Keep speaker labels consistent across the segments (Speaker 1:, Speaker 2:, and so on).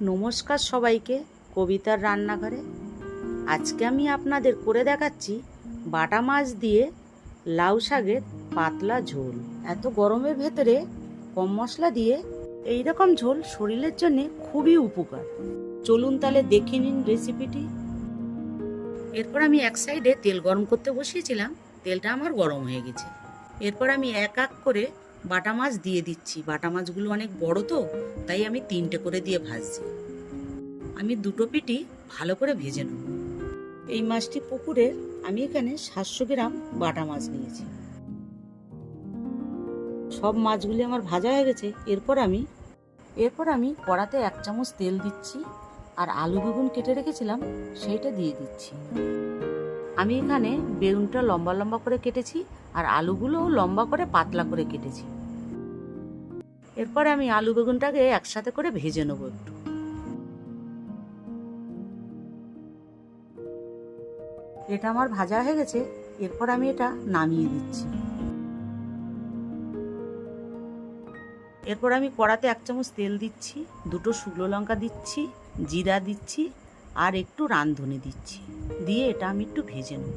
Speaker 1: নমস্কার সবাইকে কবিতার রান্নাঘরে। আজকে আমি আপনাদের করে দেখাচ্ছি বাটা মাছ দিয়ে লাউ শাকের পাতলা ঝোল। এত গরমের ভেতরে কম মশলা দিয়ে এই রকম ঝোল শরীরের জন্য খুবই উপকার। চলুন তাহলে দেখে নিন রেসিপিটি। এরপর আমি এক সাইডে তেল গরম করতে বসিয়েছিলাম। তেলটা আমার গরম হয়ে গেছে। এরপর আমি এক এক করে বাটা মাছ দিয়ে দিচ্ছি। বাটা মাছগুলো অনেক বড় তো, তাই আমি তিনটে করে দিয়ে ভাজছি। আমি দুটো পিটি ভালো করে ভেজে নেব। এই মাছটি পুকুরের আমি এখানে সাতশো গ্রাম বাটা মাছ নিয়েছি। সব মাছগুলি আমার ভাজা হয়ে গেছে। এরপর আমি এরপর আমি কড়াতে এক চামচ তেল দিচ্ছি আর আলু বেগুন কেটে রেখেছিলাম, সেইটা দিয়ে দিচ্ছি। আমি এখানে বেগুনটা লম্বা লম্বা করে কেটেছি আর আলুগুলোও লম্বা করে পাতলা করে কেটেছি। এরপরে আমি আলু বেগুনটাকে একসাথে করে ভেজে নেব একটু। এটা আমার ভাজা হয়ে গেছে, এরপর আমি এটা নামিয়ে দিচ্ছি। এরপর আমি কড়াতে এক চামচ তেল দিচ্ছি, দুটো শুকনো লঙ্কা দিচ্ছি, জিরা দিচ্ছি আর একটু রাঁধুনি দিচ্ছি। দিয়ে এটা আমি একটু ভেজে নেব।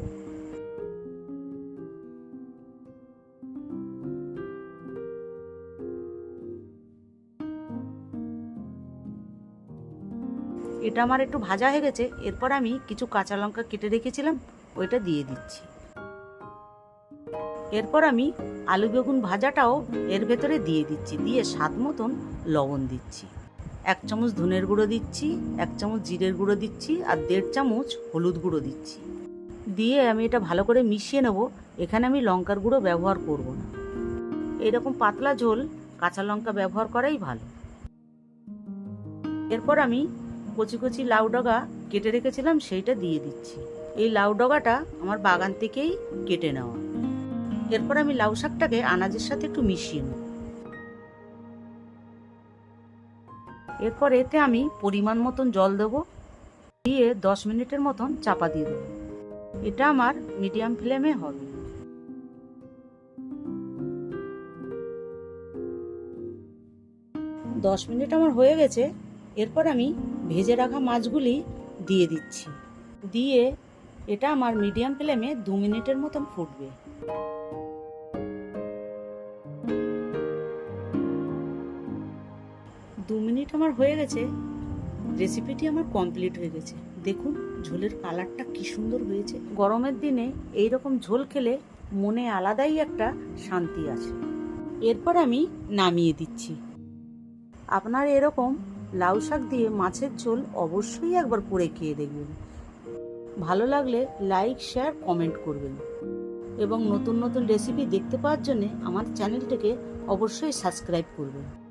Speaker 1: এটা আমার একটু ভাজা হয়ে গেছে, এরপর আমি কিছু কাঁচা লঙ্কা কেটে রেখেছিলাম, ওইটা দিয়ে দিচ্ছি। এরপর আমি আলু বেগুন ভাজাটাও এর ভেতরে দিয়ে দিচ্ছি, দিয়ে স্বাদ মতন লবণ দিচ্ছি। এক চামচ ধনের গুঁড়ো দিচ্ছি, এক চামচ জিরের গুঁড়ো দিচ্ছি, আর দেড় চামচ হলুদ গুঁড়ো দিচ্ছি। দিয়ে আমি এটা ভালো করে মিশিয়ে নেব, এখানে আমি লঙ্কার গুঁড়ো ব্যবহার করব না। এরকম পাতলা ঝোল কাঁচা লঙ্কা ব্যবহার করাই ভালো। এরপর আমি কচি কচি লাউ ডগা কেটে রেখেছিলাম, সেইটা দিয়ে দিচ্ছি। এই লাউ ডগাটা আমার বাগান থেকেই কেটে নেওয়া। এরপর আমি লাউ শাকটাকে আনাজের সাথে একটু মিশিয়ে নেব। এরপর এতে আমি পরিমাণ মতন জল দেব, দিয়ে দশ মিনিটের মতন চাপা দিয়ে দেবো। এটা আমার মিডিয়াম ফ্লেমে হবে। দশ মিনিট আমার হয়ে গেছে। এরপর আমি ভেজে রাখা মাছগুলি দিয়ে দিচ্ছি। দিয়ে এটা আমার মিডিয়াম ফ্লেমে দু মিনিটের মতন ফুটবে। দু মিনিট আমার হয়ে গেছে। রেসিপিটি আমার কমপ্লিট হয়ে গেছে। দেখুন, ঝোলের কালারটা কি সুন্দর হয়েছে। গরমের দিনে এই রকম ঝোল খেলে মনে আলাদাই একটা শান্তি আছে। এরপর আমি নামিয়ে দিচ্ছি। আপনার এরকম লাউ শাক দিয়ে মাছের ঝোল অবশ্যই একবার করে খেয়ে দেখবেন। ভালো লাগলে লাইক, শেয়ার, কমেন্ট করবেন। এবং নতুন নতুন রেসিপি দেখতে পাওয়ার জন্য আমার চ্যানেলটিকে অবশ্যই সাবস্ক্রাইব করবেন।